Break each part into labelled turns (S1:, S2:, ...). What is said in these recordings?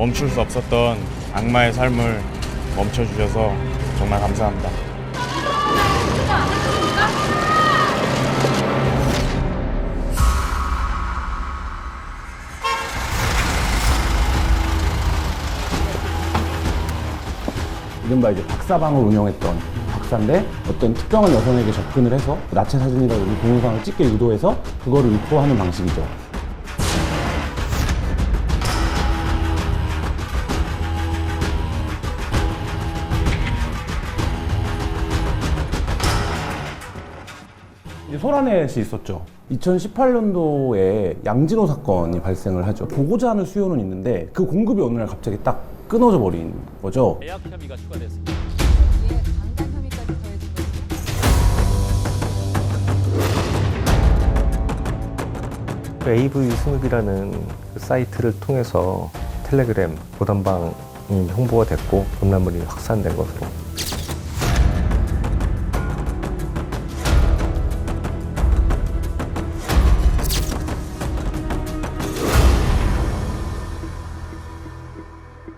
S1: 멈출 수 없었던 악마의 삶을 멈춰주셔서 정말 감사합니다.
S2: 이른바 이제 박사방을 운영했던 박사인데 어떤 특정한 여성에게 접근을 해서 나체 사진이라든지 동영상을 찍게 유도해서 그거를 유포하는 방식이죠. 소라넷이 있었죠. 2018년도에 양진호 사건이 발생을 하죠. 보고자 하는 수요는 있는데 그 공급이 어느 날 갑자기 딱 끊어져 버린 거죠.
S3: 계약 혐의가 추가됐습니다.
S4: 강간 혐의까지 더해진 거죠.
S5: AV 승급이라는 그 사이트를 통해서 텔레그램 보단방이 홍보가 됐고 본란물이 확산된 것으로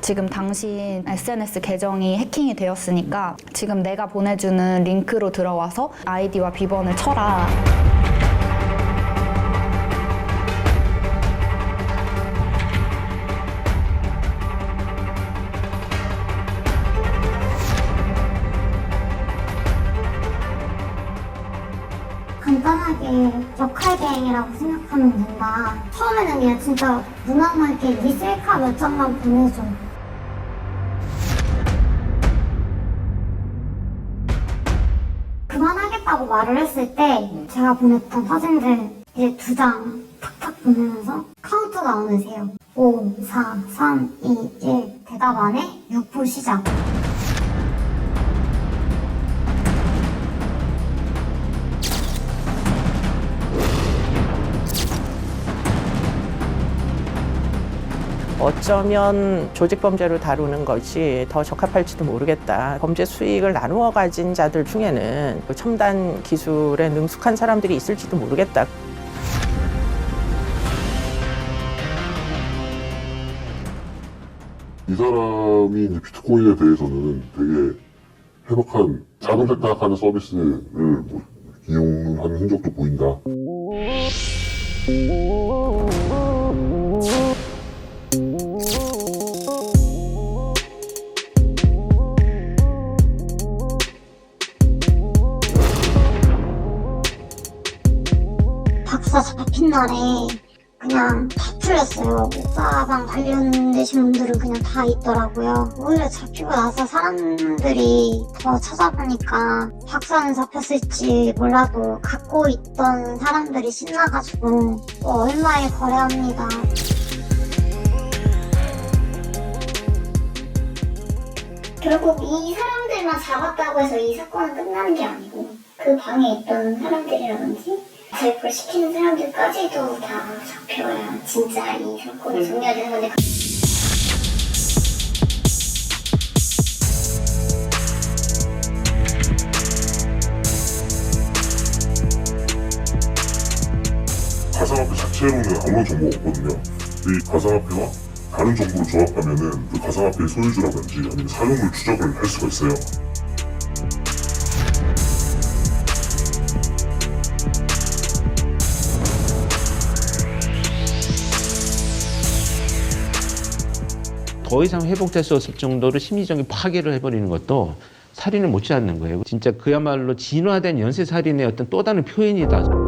S6: 지금 당신 SNS 계정이 해킹이 되었으니까 지금 내가 보내주는 링크로 들어와서 아이디와 비번을 쳐라.
S7: 간단하게 역할 비행이라고 생각하면 된다. 처음에는 그냥 진짜 무난하게 네 셀카 몇 장만 보내줘. 하겠다고 말을 했을 때 제가 보냈던 사진들 이제 두 장 탁탁 보내면서 카운트다운을 세요. 5, 4, 3, 2, 1 대답 안 해? 6부 시작.
S8: 어쩌면 조직범죄를 다루는 것이 더 적합할지도 모르겠다. 범죄 수익을 나누어 가진 자들 중에는 그 첨단 기술에 능숙한 사람들이 있을지도 모르겠다.
S9: 이 사람이 비트코인에 대해서는 되게 해박한 자금 세탁하는 서비스를 뭐 이용하는 흔적도 보인다.
S7: 박사 잡힌 날에 그냥 다 풀렸어요. 목사방 관련되신 분들은 그냥 다 있더라고요. 오히려 잡히고 나서 사람들이 더 찾아보니까 박사는 잡혔을지 몰라도 갖고 있던 사람들이 신나가지고 또 얼마에 거래합니다. 결국 이 사람들만 잡았다고 해서 이 사건은 끝나는 게 아니고 그 방에 있던 사람들이라든지 제보를 시키는 사람들까지도 다 잡혀야 진짜 이 사건이 종료되는 건데
S9: 가상화폐 자체로는 아무런 정보가 없거든요. 이 가상화폐와 다른 정보를 조합하면은 그 가상화폐의 소유주라든지 아니면 사용물 추적을 할 수가 있어요.
S10: 더 이상 회복될 수 없을 정도로 심리적인 파괴를 해버리는 것도 살인을 못지않는 거예요. 진짜 그야말로 진화된 연쇄 살인의 어떤 또 다른 표현이다.